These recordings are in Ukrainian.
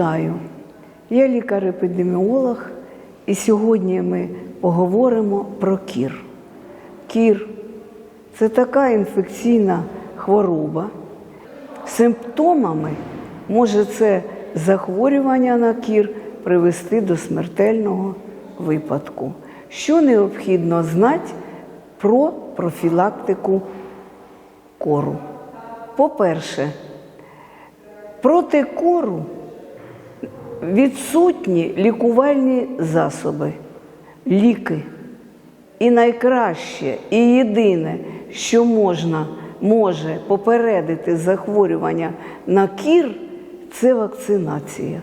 Вітаю! Я лікар-епідеміолог, і сьогодні ми поговоримо про кір. Кір це така інфекційна хвороба. Симптомами може це захворювання на кір привести до смертельного випадку. Що необхідно знати про профілактику кору? По-перше, проти кору відсутні лікувальні засоби, ліки. І найкраще, і єдине, що можна, може попередити захворювання на кір, це вакцинація.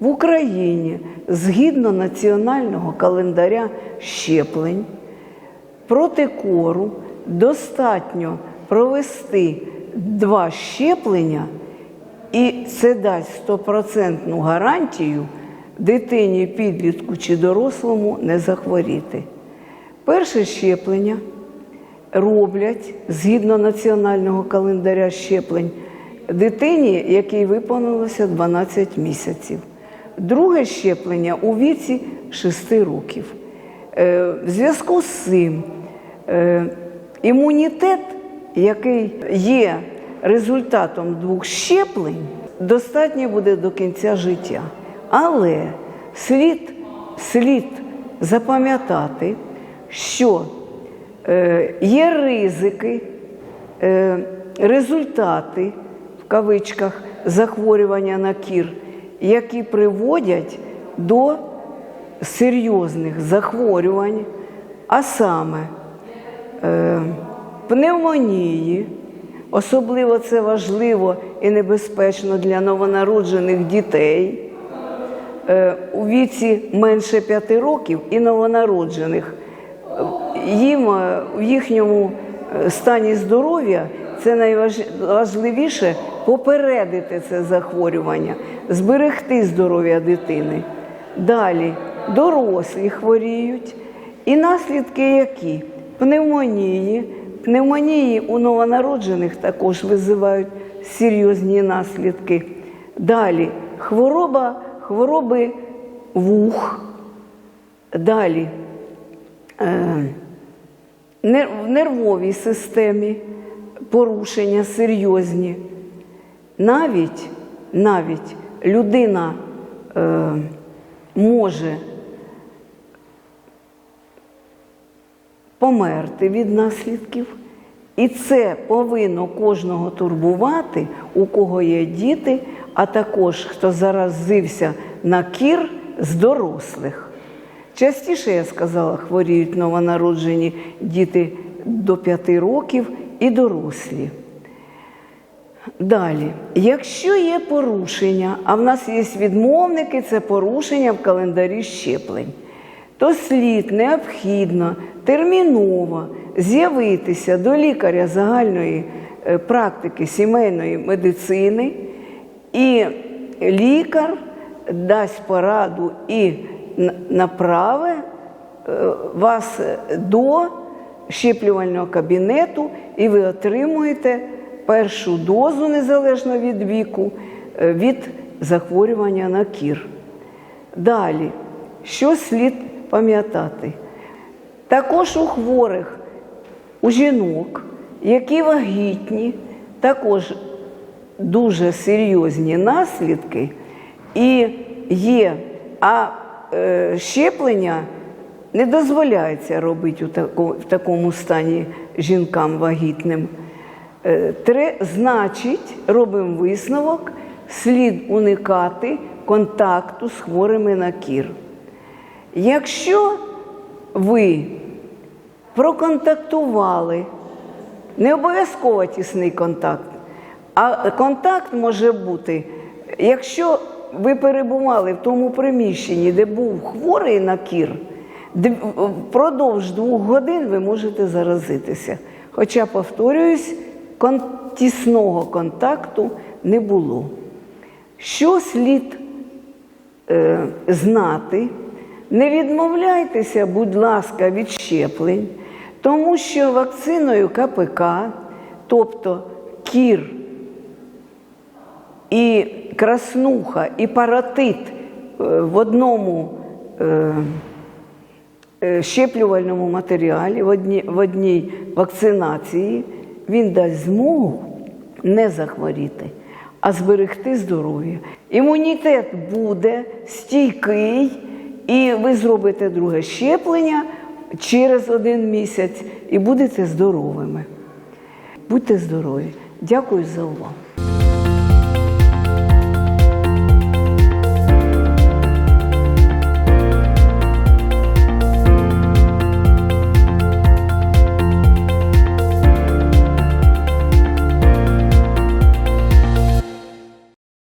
В Україні згідно національного календаря щеплень проти кору достатньо провести два щеплення, і це дасть стопроцентну гарантію дитині, підлітку чи дорослому не захворіти. Перше щеплення роблять згідно національного календаря щеплень дитині, якій виповнилося 12 місяців. Друге щеплення у віці 6 років. Е, В зв'язку з цим е, імунітет, який є результатом двох щеплень, достатньо буде до кінця життя. Але слід, слід запам'ятати, що е, є ризики, е, результати в кавичках захворювання на кір, які приводять до серйозних захворювань, а саме е, пневмонії, особливо це важливо і небезпечно для новонароджених дітей е, у віці менше 5 років і новонароджених. Їм е, в їхньому е, стані здоров'я це найважливіше попередити це захворювання, зберегти здоров'я дитини. Далі дорослі хворіють. І наслідки які? Пневмонії. Пневмонії у новонароджених також визивають серйозні наслідки. Далі хвороба, хвороби вух. Далі е, в нервовій системі порушення серйозні. Навіть, навіть людина е, може померти від наслідків, і це повинно кожного турбувати, у кого є діти, а також хто заразився на кір з дорослих. Частіше, я сказала, хворіють новонароджені діти до 5 років і дорослі. Далі, якщо є порушення, а в нас є відмовники, це порушення в календарі щеплень, то слід необхідно терміново з'явитися до лікаря загальної е, практики сімейної медицини, і лікар дасть пораду і направить е, вас до щеплювального кабінету, і ви отримуєте першу дозу незалежно від віку, е, від захворювання на кір. Далі, що слід пам'ятати? Також у хворих, у жінок, які вагітні, також дуже серйозні наслідки і є, а е, щеплення не дозволяється робити у таку, в такому стані жінкам вагітним. Е, Тре, значить, робимо висновок, слід уникати контакту з хворими на кір. Якщо ви проконтактували, не обов'язково тісний контакт, а контакт може бути, якщо ви перебували в тому приміщенні, де був хворий на кір, впродовж двох годин ви можете заразитися. Хоча, повторююсь, кон тісного контакту не було. Що слід е, знати? Не відмовляйтеся, будь ласка, від щеплень, тому що вакциною КПК, тобто кір і краснуха, і паратит е, в одному е, е, щеплювальному матеріалі, в одній, в одній вакцинації, він дасть змогу не захворіти, а зберегти здоров'я. Імунітет буде стійкий, і ви зробите друге щеплення через один місяць і будете здоровими. Будьте здорові! Дякую за увагу.